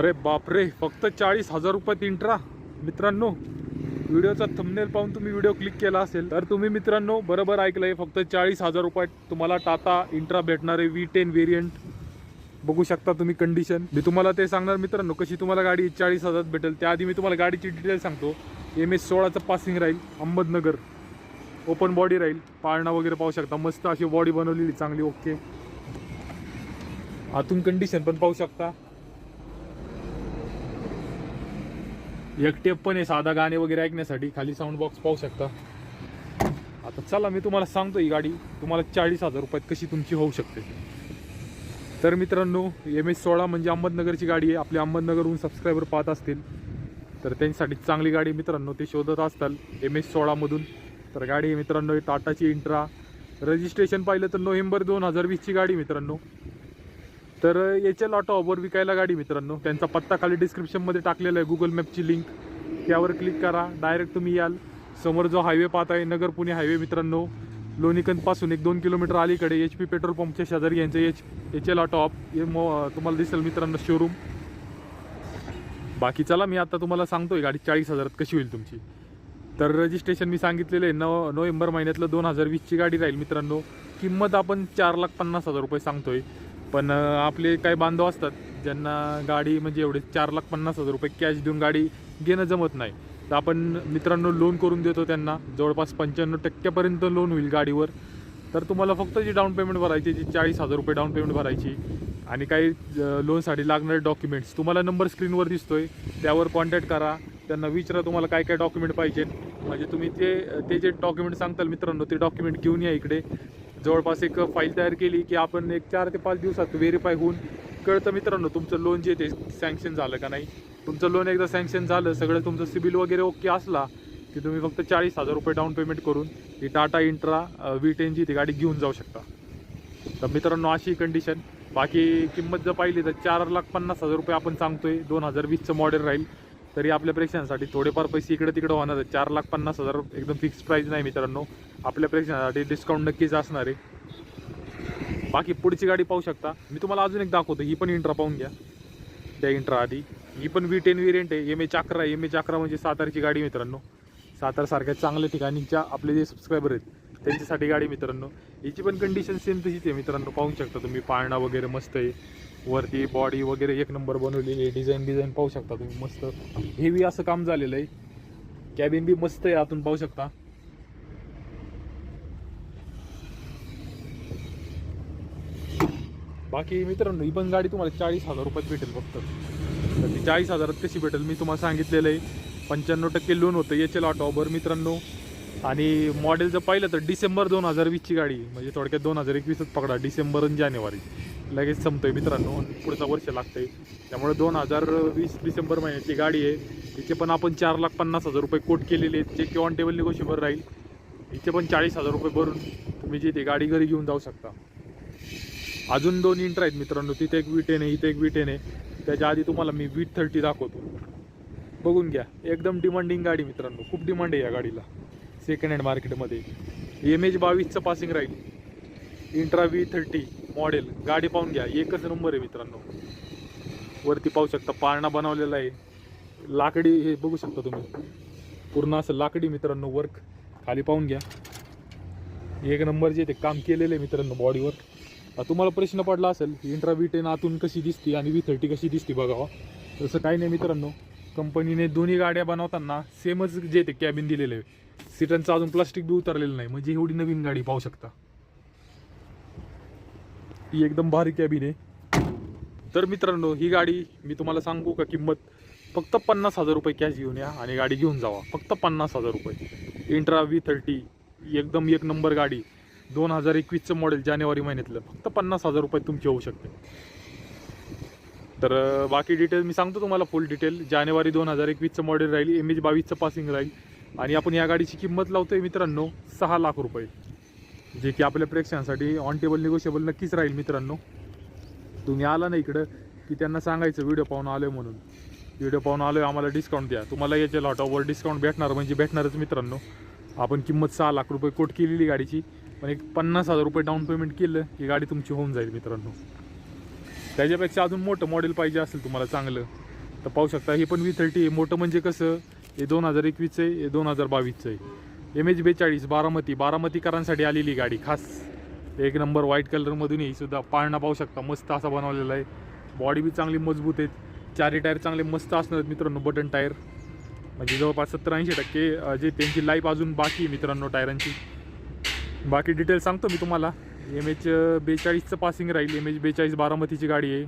अरे बापरे फक्त चाळीस हजार रुपयात इंट्रा मित्रांनो व्हिडिओचा थंबनेल पाहून तुम्ही व्हिडिओ क्लिक केला असेल तर तुम्ही मित्रांनो बरोबर ऐकलंय फक्त चाळीस हजार रुपयात तुम्हाला टाटा इंट्रा भेटणार आहे व्ही टेन व्हेरियंट बघू शकता तुम्ही कंडिशन मी तुम्हाला ते सांगणार मित्रांनो कशी तुम्हाला गाडी चाळीस हजारात भेटेल. त्याआधी मी तुम्हाला गाडीची डिटेल सांगतो. एम एस सोळाचं पासिंग राहील अहमदनगर. ओपन बॉडी राहील. पाळणा वगैरे पाहू शकता. मस्त अशी बॉडी बनवलेली चांगली ओके आतून कंडिशन पण पाहू शकता. एक टेप पण आहे साधा गाणे वगैरे ऐकण्यासाठी. खाली साऊंड बॉक्स पाहू शकता. आता चला मी तुम्हाला सांगतो ही गाडी. तुम्हाला चाळीस हजार रुपयात कशी तुमची होऊ शकते. तर मित्रांनो एम एस सोळा म्हणजे अहमदनगरची गाडी आहे. आपली अहमदनगरहून सबस्क्रायबर पाहत असतील. तर त्यांच्यासाठी चांगली गाडी मित्रांनो. ते शोधत असतात एम एस सोळामधून तर गाडी आहे मित्रांनो टाटाची इंट्रा रजिस्ट्रेशन पाहिलं तर नोव्हेंबर दोन हजार वीसची गाडी मित्रांनो. तर एच एल ऑटोवर विकायला गाडी मित्रांनो. त्यांचा पत्ता खाली डिस्क्रिप्शनमध्ये टाकलेला आहे. गुगल मॅपची लिंक त्यावर क्लिक करा. डायरेक्ट तुम्ही याल. समोर जो हायवे पाहत आहे नगर पुणे हायवे मित्रांनो. लोणीकंदपासून एक दोन किलोमीटर अलीकडे एच पी पेट्रोल पंपच्या शेजारी यांचं एच एच एल ऑटो हे मो तुम्हाला दिसेल मित्रांनो शोरूम बाकी चला मी आता तुम्हाला सांगतोय गाडी चाळीस हजारात कशी होईल तुमची. तर रजिस्ट्रेशन मी सांगितलेलं आहे. नव नोव्हेंबर महिन्यातलं दोन हजार वीसची गाडी राहील मित्रांनो. किंमत आपण चार लाख पन्नास हजार रुपये सांगतोय. पण आपले काही बांधव असतात ज्यांना गाडी म्हणजे एवढे चार लाख पन्नास हजार रुपये कॅश देऊन गाडी घेणं जमत नाही. तर आपण मित्रांनो लोन करून देतो त्यांना. जवळपास पंच्याण्णव टक्क्यापर्यंत लोन होईल गाडीवर. तर तुम्हाला फक्त जी डाऊन पेमेंट भरायची जी चाळीस हजार रुपये डाऊन पेमेंट भरायची आणि काही लोनसाठी लागणारे डॉक्युमेंट्स तुम्हाला नंबर स्क्रीनवर दिसतो आहे त्यावर कॉन्टॅक्ट करा. त्यांना विचारा तुम्हाला काय काय डॉक्युमेंट पाहिजे. म्हणजे तुम्ही ते ते जे डॉक्युमेंट सांगताल मित्रांनो ते डॉक्युमेंट घेऊन या इकडे. जवळपास एक फाईल तयार केली की आपण एक चार ते पाच दिवसात व्हेरीफाय होऊन कळतं मित्रांनो तुमचं लोन जे ते सँक्शन झालं का नाही. तुमचं लोन एकदा सँक्शन झालं सगळं तुमचं सिबिल वगैरे ओके असला की तुम्ही फक्त चाळीस हजार रुपये डाऊन पेमेंट करून ती टाटा इंट्रा व्ही टेनची ती गाडी घेऊन जाऊ शकता. तर मित्रांनो अशी कंडिशन बाकी किंमत जर पाहिली तर चार लाख पन्नास हजार रुपये आपण सांगतोय दोन हजार वीसचं मॉडेल राहील. तरी आपल्या प्रेक्षकांसाठी थोडेफार पैसे इकडे तिकडे होणार आहेत. चार लाख पन्नास हजार एकदम फिक्स प्राईज नाही मित्रांनो. आपल्या प्रेक्षकांसाठी डिस्काउंट नक्कीच असणार आहे. बाकी पुढची गाडी पाहू शकता. मी तुम्हाला अजून एक दाखवतो. ही पण इंट्रा पाहून घ्या. त्या इंट्रा आधी. ही पण व्ही टेन व्हेरियंट आहे. एम ए चाकरा. एम ए चाकरा म्हणजे सातारची गाडी मित्रांनो. सातारसारख्या चांगल्या ठिकाणीच्या आपले जे सबस्क्रायबर आहेत त्यांच्यासाठी गाडी मित्रांनो. याची पण कंडिशन सेम तशीच आहे मित्रांनो. पाहू शकता तुम्ही पाळणा वगैरे मस्त आहे. वरती बॉडी वगैरे एक नंबर बनवलेली आहे. डिझाईन डिझाईन पाहू शकता तुम्ही मस्त. हेवी असं काम झालेलं आहे. कॅबिन बी मस्त आहे आतून पाहू शकता. बाकी मित्रांनो ही पण गाडी तुम्हाला चाळीस हजार रुपयात भेटेल फक्त. तर ती चाळीस हजारात कशी भेटेल मी तुम्हाला सांगितलेलं आहे. पंच्याण्णव टक्के लोन होतं याचे लॉट ऑबर मित्रांनो आणि मॉडेल जर पाहिलं तर डिसेंबर दोन हजार वीसची गाडी. म्हणजे थोडक्यात दोन हजार एकवीसच पकडा डिसेंबर आणि जानेवारी. लगेच संपतोय मित्रांनो. पुढचं वर्ष लागतंय. त्यामुळे दोन हजार वीस डिसेंबर महिन्याची गाडी आहे. तिचे पण आपण चार लाख पन्नास हजार रुपये कोट केलेले आहेत. जे की ऑन टेबल निगोशिएबल राहील. हिचे पण चाळीस हजार रुपये भरून तुम्ही जी ती गाडी घरी घेऊन जाऊ शकता. अजून दोन इंटर आहेत मित्रांनो. तिथे एक वी टेन आहे इथे एक वी टेन आहे त्याच्या आधी तुम्हाला मी वीट थर्टी दाखवतो. बघून घ्या. एकदम डिमांडिंग गाडी मित्रांनो. खूप डिमांड आहे या गाडीला. सेकंड हँड मार्केटमध्ये एम एच बावीसचं पासिंग राहील इंट्रा व्ही थर्टी मॉडेल गाडी पाहून घ्या. एकच नंबर आहे मित्रांनो. वरती पाहू शकता. पाळणा बनवलेला आहे. लाकडी हे बघू शकता तुम्ही. पूर्ण असं लाकडी मित्रांनो वर्क खाली पाहून घ्या. एक नंबर जे ते काम केलेलं आहे मित्रांनो बॉडीवर तुम्हाला प्रश्न पडला असेल इंट्रा व्ही टेन आतून कशी दिसते आणि व्ही थर्टी कशी दिसते बघावा हो. तसं काही नाही मित्रांनो. कंपनीने दोन्ही गाड्या बनवताना सेमच जे ते कॅबिन दिलेलं आहे सीटांचं अजून प्लास्टिक बी उतरलेलं नाही. म्हणजे एवढी नवीन गाडी पाहू शकता. ही एकदम भारी कॅबिन आहे. तर मित्रांनो ही गाडी मी तुम्हाला सांगू का किंमत? फक्त पन्नास हजार रुपये कॅश घेऊन या आणि गाडी घेऊन जावा. फक्त पन्नास हजार रुपये. इंट्रा व्ही थर्टी एकदम एक नंबर गाडी. दोन हजार एकवीसचं मॉडेल जानेवारी महिन्यातलं. फक्त पन्नास हजार रुपये तुमची होऊ शकते. तर बाकी डिटेल मी सांगतो तुम्हाला फुल डिटेल जानेवारी दोन हजार एकवीसचं मॉडेल राहील एम एच बावीसचं पासिंग राहील. आणि आपण या गाडीची किंमत लावतो आहे मित्रांनो सहा लाख रुपये. जे की आपल्या प्रेक्षकांसाठी ऑन टेबल निगोशिएबल नक्कीच राहील मित्रांनो. तुम्ही आला ना इकडं की त्यांना सांगायचं व्हिडिओ पाहून आलोय म्हणून. व्हिडिओ पाहून आलो आहे आम्हाला डिस्काउंट द्या. तुम्हाला याच्या लॉटॉवर डिस्काउंट भेटणार म्हणजे भेटणारच मित्रांनो. आपण किंमत सहा लाख रुपये कोट केलेली गाडीची. पण एक पन्नास हजार रुपये डाऊन पेमेंट केलं की गाडी तुमची होऊन जाईल मित्रांनो. त्याच्यापेक्षा अजून मोठं मॉडेल पाहिजे असेल तुम्हाला चांगलं. तर पाहू शकता हे पण व्ही थर्टी आहे. मोठं म्हणजे कसं हे दोन हजार एकवीसचं आहे हे दोन हजार बावीसचं आहे. एम एच बेचाळीस बारामती. बारामतीकरांसाठी आलेली गाडी खास. एक नंबर व्हाईट कलरमधून ही सुद्धा पाळणा पाहू शकता. मस्त असा बनवलेला आहे. बॉडी बी चांगली मजबूत आहेत. चारी टायर चांगले मस्त असणार आहेत मित्रांनो बटन टायर म्हणजे जवळपास सत्तर ऐंशी टक्के जे त्यांची लाईफ अजून बाकी आहे मित्रांनो टायरांची बाकी डिटेल सांगतो मी तुम्हाला. एम एच बेचाळीसचं पासिंग राहील. एम एच बेचाळीस बारामतीची गाडी आहे.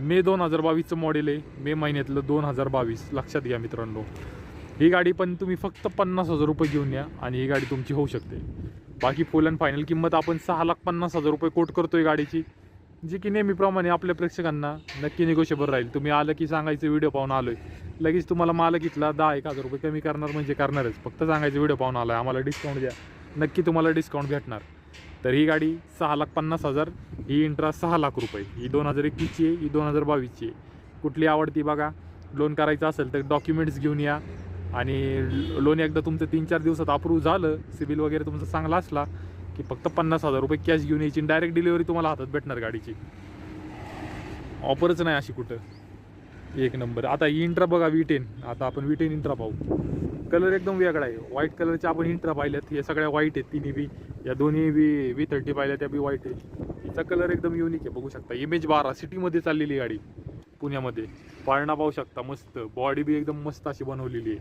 मे दोन हजार बावीसचं मॉडेल आहे. मे महिन्यातलं दोन हजार बावीस. लक्षात घ्या मित्रांनो. ही गाडी पण तुम्ही फक्त पन्नास हजार रुपये घेऊन या आणि ही गाडी तुमची होऊ शकते. बाकी फुल अँड फायनल किंमत आपण सहा लाख पन्नास हजार रुपये कोट करतोय गाडीची जी की नेहमीप्रमाणे आपल्या प्रेक्षकांना नक्की निगोशिएबल राहील. तुम्ही आलं की सांगायचं व्हिडिओ पाहून आहे लगेच तुम्हाला मालक इथला दहा एक हजार रुपये कमी करणार म्हणजे करणारच. फक्त सांगायचं व्हिडिओ पाहून आहे आम्हाला डिस्काउंट द्या. नक्की तुम्हाला डिस्काउंट भेटणार. तर ही गाडी सहा लाख पन्नास हजार ही इंट्रा सहा लाख रुपये. ही दोन हजार एकवीसची आहे ही दोन हजार बावीसची आहे. कुठली आवडती बघा लोन करायचं असेल तर डॉक्युमेंट्स घेऊन या. आणि लोन एकदा तुमचं तीन चार दिवसात अप्रूव्ह झालं सिबिल वगैरे तुमचा चांगला असला की फक्त पन्नास हजार रुपये कॅश घेऊन यायची डायरेक्ट डिलिव्हरी तुम्हाला हातात भेटणार गाडीची. ऑफरच नाही अशी कुठं. एक नंबर. आता इंट्रा बघा वी टेन आता आपण वी टेन इंट्रा पाहू. कलर एकदम वेगळा आहे. व्हाईट कलरच्या आपण इंट्रा पाहिल्यात या सगळ्या व्हाईट आहेत. तिन्ही बी. या दोन्ही बी वी थर्टी पाहिल्या त्या बी व्हाईट आहे हिचा कलर एकदम युनिक आहे. बघू शकता. इमेज बारा. सिटीमध्ये चाललेली गाडी. पुण्यामध्ये. पाळणा पाहू शकता. मस्त. बॉडी बी एकदम मस्त अशी बनवलेली आहे.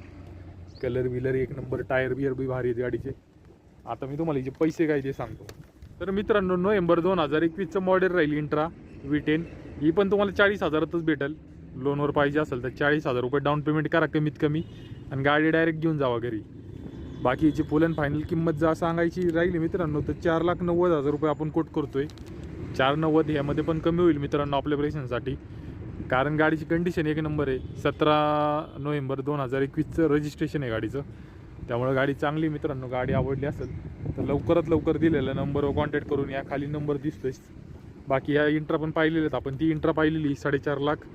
कलर बिलर एक नंबर. टायर बियर बी भारी आहेत गाडीचे. आता मी तुम्हाला जे पैसे काय ते सांगतो. तर मित्रांनो नोव्हेंबर दोन हजार एकवीसचं मॉडेल राहील इंट्रा वी टेन ही पण तुम्हाला चाळीस हजारातच भेटेल. लोनवर पाहिजे असेल तर चाळीस हजार रुपये डाऊन पेमेंट करा कमीत कमी. आणि गाडी डायरेक्ट घेऊन जावा घरी. बाकीची फुल अँड फायनल किंमत जर सांगायची राहिली मित्रांनो तर चार लाख नव्वद हजार रुपये आपण कोट करतो आहे चार नव्वद ह्यामध्ये पण कमी होईल मित्रांनो आपल्या प्रेशनसाठी कारण गाडीची कंडिशन एक नंबर आहे. सतरा नोव्हेंबर दोन हजार एकवीसचं रजिस्ट्रेशन आहे गाडीचं. त्यामुळे गाडी चांगली मित्रांनो. गाडी आवडली असेल तर लवकरात लवकर दिलेला नंबरवर कॉन्टॅक्ट करून या खाली नंबर दिसतोय. बाकी ह्या इंट्रा पण पाहिलेल्या आहेत. आपण ती इंट्रा पाहिलेली साडेचार लाख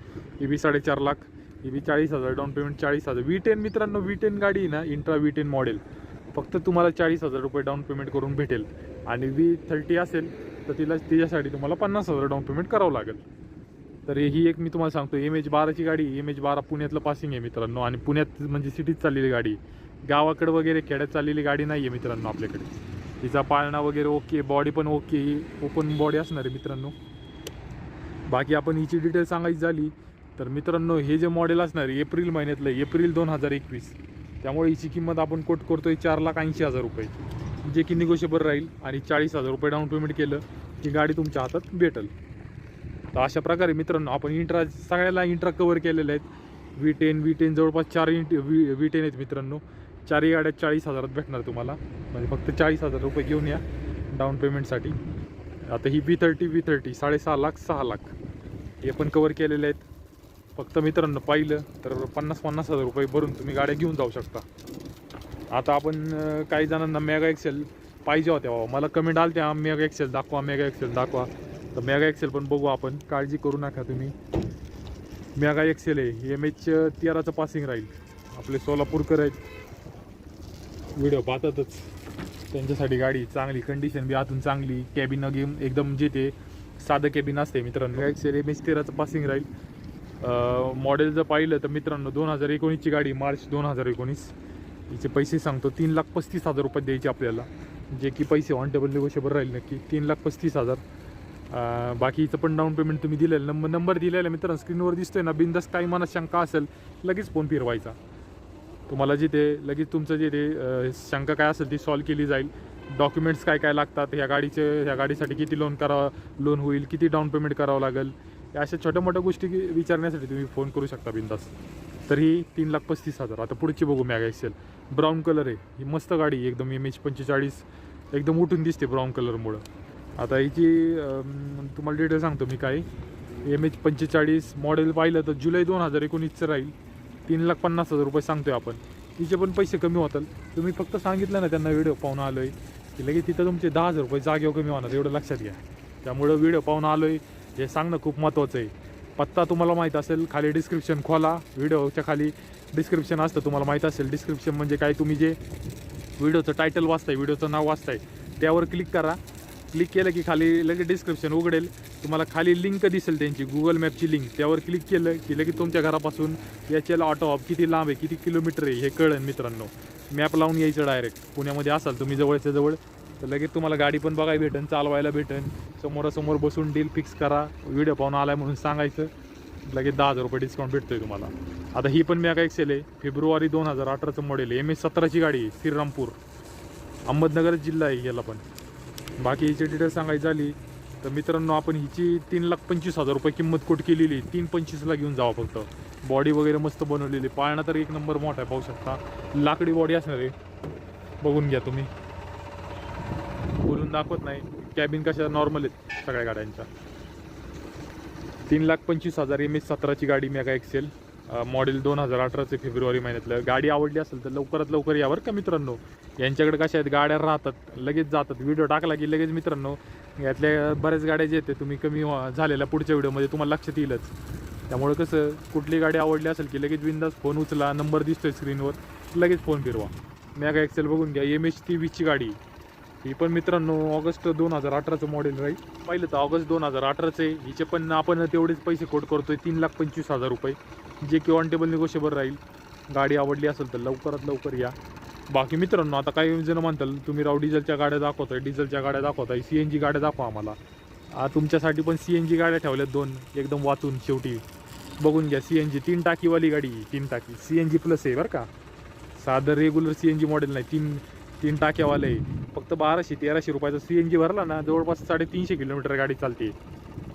ई बी साडेचार लाख ई बी चाळीस हजार डाऊन पेमेंट चाळीस हजार. व्ही टेन मित्रांनो व्ही टेन गाडी आहे ना इंट्रा व्ही टेन मॉडेल फक्त तुम्हाला चाळीस हजार रुपये डाऊन पेमेंट करून भेटेल. आणि व्ही थर्टी असेल तर तिला तिच्यासाठी तुम्हाला पन्नास हजार डाऊन पेमेंट करावं लागेल. तर ही एक मी तुम्हाला सांगतो एम एच बाराची गाडी एम एच बारा पुण्यातलं पासिंग आहे मित्रांनो. आणि पुण्यात म्हणजे सिटीत चाललेली गाडी गावाकडे वगैरे खेड्यात चाललेली गाडी नाही आहे मित्रांनो आपल्याकडे. तिचा पाळणा वगैरे ओके बॉडी पण ओके ओपन बॉडी असणार आहे मित्रांनो. बाकी आपण हिची डिटेल सांगायची झाली तर मित्रांनो हे जे मॉडेल असणार आहे एप्रिल महिन्यातलं एप्रिल दोन हजार एकवीस. त्यामुळे हिची किंमत आपण कोट करतोय चार लाख ऐंशी हजार रुपये. जे की निगोशिएबल राहील आणि चाळीस हजार रुपये डाऊन पेमेंट केलं की गाडी तुमच्या हातात भेटेल. तर अशा प्रकारे मित्रांनो आपण इंट्रा सगळ्याला इंट्रा कवर केलेल्या आहेत. व्ही टेन व्ही टेन जवळपास चार इंट व्ही व्ही टेन आहेत मित्रांनो. चारही गाड्या चाळीस हजारात भेटणार तुम्हाला. म्हणजे फक्त चाळीस हजार रुपये घेऊन या डाऊन पेमेंटसाठी आता ही बी थर्टी बी थर्टी साडेसहा लाख सहा लाख. हे पण कवर केलेले आहेत. फक्त मित्रांनो पाहिलं तर पन्नास पन्नास हजार रुपये भरून तुम्ही गाड्या घेऊन जाऊ शकता. आता आपण काही जणांना मेगा एक्सेल पाहिजे होत्या बाबा. मला कमेंट आल त्या मेगा एक्सेल दाखवा मेगा एक्सेल दाखवा. तर मेगा एक्सेल पण बघू आपण. काळजी करू नका तुम्ही. मेगा एक्सेल आहे. एम एच तेराचं पासिंग राहील. आपले सोलापूरकर आहेत. व्हिडिओ पाहतातच. त्यांच्यासाठी गाडी चांगली कंडिशन बी आतून चांगली कॅबिन गेम एकदम जे ते साधं कॅबिन असते मित्रांनो. एक्सेल एम एच तेराचं पासिंग राहील. मॉडेल जर पाहिलं तर मित्रांनो दोन हजार एकोणीसची गाडी मार्च दोन हजार एकोणीस. हिचे पैसे सांगतो तीन लाख पस्तीस हजार रुपये द्यायचे आपल्याला. जे की पैसे ऑन टेबल निगोशिएबल राहील नक्की तीन लाख पस्तीस हजार. बाकीचं पण डाऊन पेमेंट तुम्ही दिलेलं नंबर नंबर दिलेला मित्रांनो स्क्रीनवर दिसतोय ना बिंदास काही मनात शंका असेल लगेच फोन फिरवायचा. तुम्हाला जिथे लगेच तुमचं जे ते शंका काय असेल ती सॉल्व केली जाईल. डॉक्युमेंट्स काय काय लागतात ह्या गाडीचे ह्या गाडीसाठी किती लोन करावं लोन होईल किती डाऊन पेमेंट करावं लागेल. या अशा छोट्या मोठ्या गोष्टी विचारण्यासाठी तुम्ही फोन करू शकता बिंदास. तर ही तीन लाख पस्तीस हजार. आता पुढची बघू मॅग एक्सेल ब्राऊन कलर आहे. ही मस्त गाडी आहे, एकदम एम एच पंचेचाळीस. एकदम उठून दिसते ब्राऊन कलरमुळं आता हिची तुम्हाला डिटेल सांगतो मी काय. एम एच पंचेचाळीस मॉडेल पाहिलं तर जुलै दोन हजार एकोणीसचं राहील. तीन लाख पन्नास हजार रुपये सांगतोय आपण. तिचे पण पैसे कमी होतात. तुम्ही फक्त सांगितलं ना त्यांना व्हिडिओ पाहून आलो आहे की लगेच तिथं तुमचे दहा हजार रुपये जागेवर कमी होणार एवढं लक्षात घ्या. त्यामुळं व्हिडिओ पाहून आलो आहे हे सांगणं खूप महत्त्वाचं आहे. पत्ता तुम्हाला माहीत असेल खाली डिस्क्रिप्शन खोला. व्हिडिओच्या खाली डिस्क्रिप्शन असतं तुम्हाला माहीत असेल. डिस्क्रिप्शन म्हणजे काय? तुम्ही जे व्हिडिओचं टायटल वाचताय व्हिडिओचं नाव वाचताय त्यावर क्लिक करा. क्लिक केलं की खाली लगेच डिस्क्रिप्शन उघडेल. तुम्हाला खाली लिंक दिसेल त्यांची गुगल मॅपची लिंक त्यावर क्लिक केलं की लगेच तुमच्या घरापासून याच्याला ऑटो ऑफ किती लांब आहे किती किलोमीटर आहे हे कळेल मित्रांनो. मॅप लावून यायचं डायरेक्ट पुण्यामध्ये असाल तुम्ही जवळच्या जवळ तर लगेच तुम्हाला गाडी पण बघायला भेटेन चालवायला भेटेन. समोरासमोर बसून डील फिक्स करा. व्हिडिओ पाहून आहे म्हणून सांगायचं. लगेच दहा हजार रुपये डिस्काउंट भेटतोय तुम्हाला. आता ही पण मॅगा एक्सेल आहे. फेब्रुवारी दोन हजार अठराचं मॉडेल एम एस सतराची गाडी आहे श्रीरामपूर. अहमदनगर जिल्हा आहे याला पण. बाकी हिची डिटेल्स सांगायची झाली तर मित्रांनो आपण हिची तीन लाख पंचवीस हजार रुपये किंमत कोट केलेली. तीन पंचवीसला घेऊन जावा फक्त. बॉडी वगैरे मस्त बनवलेली. पाळणा तर एक नंबर मोठा आहे पाहू शकता. लाकडी बॉडी असणार आहे. बघून घ्या तुम्ही. बोलून दाखवत नाही. कॅबिन कशा नॉर्मल आहेत सगळ्या गाड्यांच्या. तीन लाख पंचवीस हजार एम एस सतराची गाडी मेगा एक्सेल मॉडेल दोन हजार अठराचे फेब्रुवारी महिन्यातलं. गाडी आवडली असेल तर लवकरात लवकर यावर का मित्रांनो? यांच्याकडे कशा आहेत? गाड्या राहतात लगेच जातात. व्हिडिओ टाकला की लगेच मित्रांनो यातल्या बऱ्याच गाड्या जे आहेत तुम्ही कमी झालेल्या पुढच्या व्हिडिओमध्ये तुम्हाला लक्षात येईलच. त्यामुळे कसं कुठली गाडी आवडली असेल की लगेच बिंदास फोन उचला नंबर दिसतोय स्क्रीनवर लगेच फोन फिरवा. मॅगा एक्सेल बघून घ्या एम एच टी वीसची गाडी. ही पण मित्रांनो ऑगस्ट दोन हजार अठराचं मॉडेल राहील. पाहिलं तर ऑगस्ट दोन हजार अठराचं आहे. हिचे पण आपण तेवढेच पैसे कोट करतोय तीन लाख पंचवीस हजार रुपये. जे की ऑन टेबल निगोशिएबल राहील गाडी आवडली असेल तर लवकरात लवकर या. बाकी मित्रांनो आता काही जण म्हणताल तुम्ही राव डिझेलच्या गाड्या दाखवताय डिझेलच्या गाड्या दाखवताय सी एन जी गाड्या दाखवा आम्हाला. तुमच्यासाठी पण सी एन जी गाड्या ठेवल्यात दोन एकदम वाचून शेवटी. बघून घ्या सी एन जी तीन टाकीवाली गाडी तीन टाकी. सी एन जी प्लस आहे बरं का. साधं regular C N G model नाही तीन तीन टाक्यावालं आहे. फक्त बाराशे तेराशे रुपयाचा सी एन जी भरला ना जवळपास साडेतीनशे किलोमीटर गाडी चालते.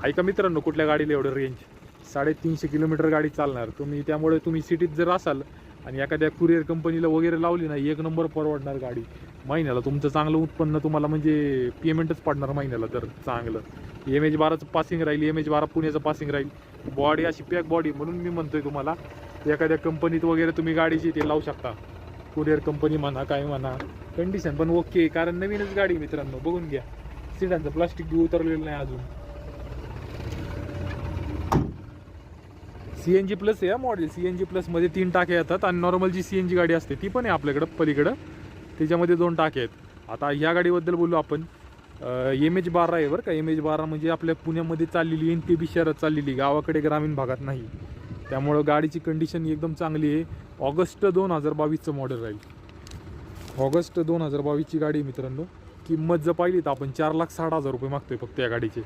ऐका मित्रांनो कुठल्या गाडीला एवढं रेंज साडेतीनशे किलोमीटर गाडी चालणार. तुम्ही त्यामुळे तुम्ही सिटीत जर असाल आणि एखाद्या कुरिअर कंपनीला वगैरे लावली ना एक नंबर परवडणार गाडी. महिन्याला तुमचं चांगलं उत्पन्न तुम्हाला म्हणजे पेमेंटच पडणार महिन्याला तर चांगलं. एम एच बाराचं पासिंग राहील एम एच बारा पुण्याचं पासिंग राहील. बॉडी अशी पॅक बॉडी म्हणून मी म्हणतोय तुम्हाला एखाद्या कंपनीत वगैरे तुम्ही गाडीची ते लावू शकता. कुरिअर कंपनी म्हणा काय म्हणा कंडिशन पण ओके आहे, कारण नवीनच गाडी मित्रांनो बघून घ्या. सिडांचं प्लास्टिक बी उतरलेलं नाही अजून. सी एन जी प्लस आहे मॉडेल सी एन जी प्लसमध्ये तीन टाके येतात आणि normal G C N G गाडी असते ती पण आहे आपल्याकडं पलीकडं. त्याच्यामध्ये दोन टाके आहेत. आता ह्या गाडीबद्दल बोलू आपण. एम एच बारा आहे बरं का. एम एच बारा म्हणजे आपल्या पुण्यामध्ये चाललेली एन टी बी शहरात चाललेली गावाकडे ग्रामीण भागात नाही. त्यामुळं गाडीची कंडिशन एकदम चांगली आहे. ऑगस्ट दोन हजार बावीसचं मॉडेल राहील. ऑगस्ट दोन हजार बावीसची गाडी आहे मित्रांनो. किंमत जर पाहिली तर आपण चार लाख साठ हजार रुपये मागतोय फक्त या गाडीचे.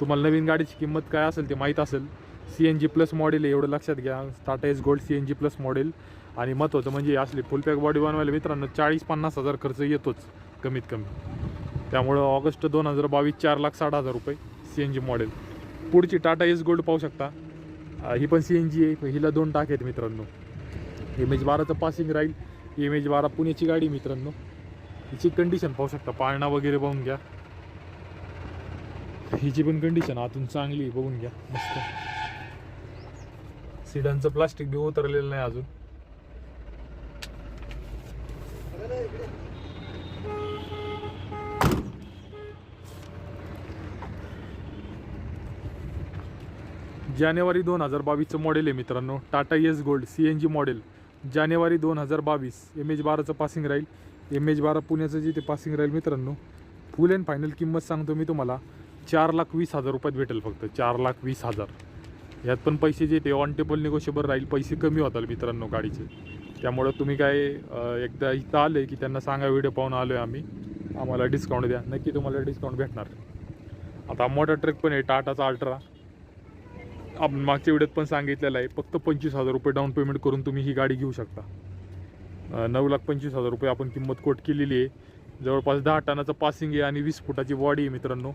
तुम्हाला नवीन गाडीची किंमत काय असेल ते माहीत असेल. C N G plus model आहे एवढं लक्षात घ्या. Tata Ace Gold C N G plus model आणि महत्त्वाचं म्हणजे असली फुल पॅक बॉडी बनवायला मित्रांनो चाळीस पन्नास हजार खर्च येतोच कमीत कमी. त्यामुळं ऑगस्ट दोन हजार बावीस चार लाख साठ हजार रुपये सी एन जी मॉडेल पुढची टाटा एस गोल्ड पाहू शकता. ही पण सी एन जी आहे हिला दोन टाक आहेत मित्रांनो. एम एच बाराचं पासिंग राहील. एम एच बारा पुण्याची गाडी मित्रांनो. हिची कंडिशन पाहू शकता. पाळणा वगैरे बघून घ्या. हिची पण कंडिशन आतून चांगली बघून घ्या. मस्त. सिडांचं प्लास्टिक बी उतरलेलं नाही अजून. जानेवारी दोन हजार बावीसचं मॉडेल आहे मित्रांनो. Tata Ace Gold C N G model जानेवारी दोन हजार बावीस एम एच बाराचं पासिंग राहील एम एच बारा पुण्याचं जे ते पासिंग राहील मित्रांनो. फुल अँड फायनल किंमत सांगतो मी तुम्हाला. चार लाख वीस हजार रुपयात भेटेल फक्त. चार लाख वीस हजार. यात पण पैसे जे ते ऑन टेबल निगोशिएबल राहील पैसे कमी होतात मित्रांनो गाडीचे. त्यामुळं तुम्ही काय एकदा इथं आले की त्यांना सांगा व्हिडिओ पाहून आलो आहे आम्ही. आम्हाला डिस्काउंट द्या. नक्की तुम्हाला डिस्काउंट भेटणार. आता मोठा ट्रक पण आहे टाटाचा अल्ट्रा आपण मागच्या व्हिडिओत पण सांगितलेलं आहे फक्त पंचवीस हजार रुपये डाऊन पेमेंट करून तुम्ही ही गाडी घेऊ शकता. नऊ लाख पंचवीस हजार रुपये आपण किंमत कोट केलेली आहे. जवळपास दहा टनाचं पासिंग आहे आणि वीस फुटाची बॉडी आहे मित्रांनो.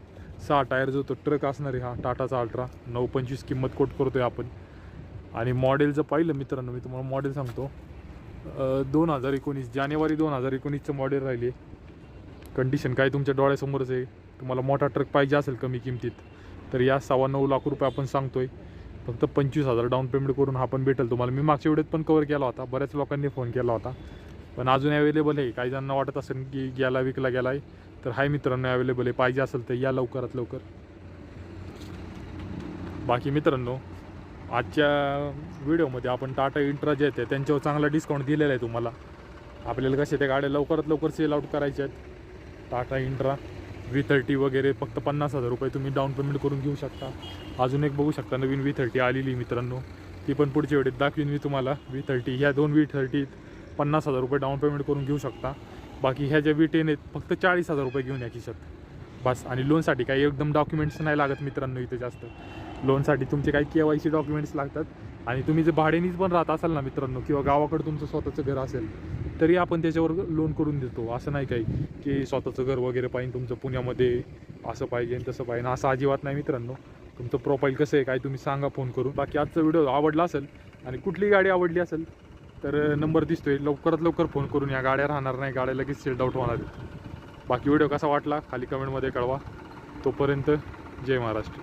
सहा टायर जो तो ट्रक असणार आहे हा टाटाचा अल्ट्रा नऊ पंचवीस किंमत कोट करतोय आपण. आणि मॉडेलचं पाहिलं मित्रांनो मी तुम्हाला मॉडेल सांगतो. दोन हजार एकोणीस जानेवारी दोन हजार एकोणीसचं मॉडेल राहिले. कंडिशन काय तुमच्या डोळ्यासमोरच आहे? तुम्हाला मोठा ट्रक पाहिजे असेल कमी किमतीत तर या सव्वा नऊ लाख रुपये आपण सांगतोय. फक्त पंचवीस हजार डाऊन पेमेंट करून हा पण भेटेल तुम्हाला. मी मागच्या वेळेत पण कवर केला होता. बऱ्याच लोकांनी फोन केला होता. पण अजून अवेलेबल आहे. काही जणांना वाटत असेल की गेला विकला गेला आहे तर हाय मित्रांनो अवेलेबल आहे. पाहिजे असेल तर या लवकरात लवकर. बाकी मित्रांनो आजच्या व्हिडिओमध्ये आपण टाटा इंट्रा जे आहेत त्यांच्यावर चांगला डिस्काउंट दिलेला आहे तुम्हाला. आपल्याला कसे त्या गाड्या लवकरात लवकर सेल आउट करायच्या आहेत. टाटा इंट्रा व्ही थर्टी वगैरे फक्त पन्नास हजार रुपये तुम्ही डाऊन पेमेंट करून घेऊ शकता. अजून एक बघू शकता नवीन व्ही थर्टी आलेली मित्रांनो. ती पण पुढच्या वेळेत दाखवीन मी तुम्हाला. व्ही थर्टी ह्या दोन व्ही थर्टीत पन्नास हजार रुपये डाऊन पेमेंट करून घेऊ शकता. बाकी ह्या ज्या व्ही टेन आहेत फक्त चाळीस हजार रुपये घेऊन या खिशात. बस. आणि लोनसाठी काही एकदम डॉक्युमेंट्स नाही लागत मित्रांनो इथे जास्त. लोनसाठी तुमचे काही के वाय सी डॉक्युमेंट्स लागतात. आणि तुम्ही जे भाडेनीच पण राहत असाल ना मित्रांनो किंवा गावाकडे तुमचं स्वतःचं घर असेल तरी आपण त्याच्यावर लोन करून देतो. असं नाही काही की स्वतःचं घर वगैरे पाहिजे तुमचं पुण्यामध्ये असं पाहिजे आणि तसं पाहिजे. असं अजिबात नाही मित्रांनो. तुमचं प्रोफाईल कसं आहे काय तुम्ही सांगा फोन करून. बाकी आजचा व्हिडिओ आवडला असेल आणि कुठली गाडी आवडली असेल तर नंबर दिसतोय. लवकरात लवकर फोन करून या गाड्या राहणार नाही. गाड्या लगेच सेल्ड आउट होणार आहेत. बाकी व्हिडिओ कसा वाटला खाली कमेंटमध्ये कळवा. तोपर्यंत जय महाराष्ट्र.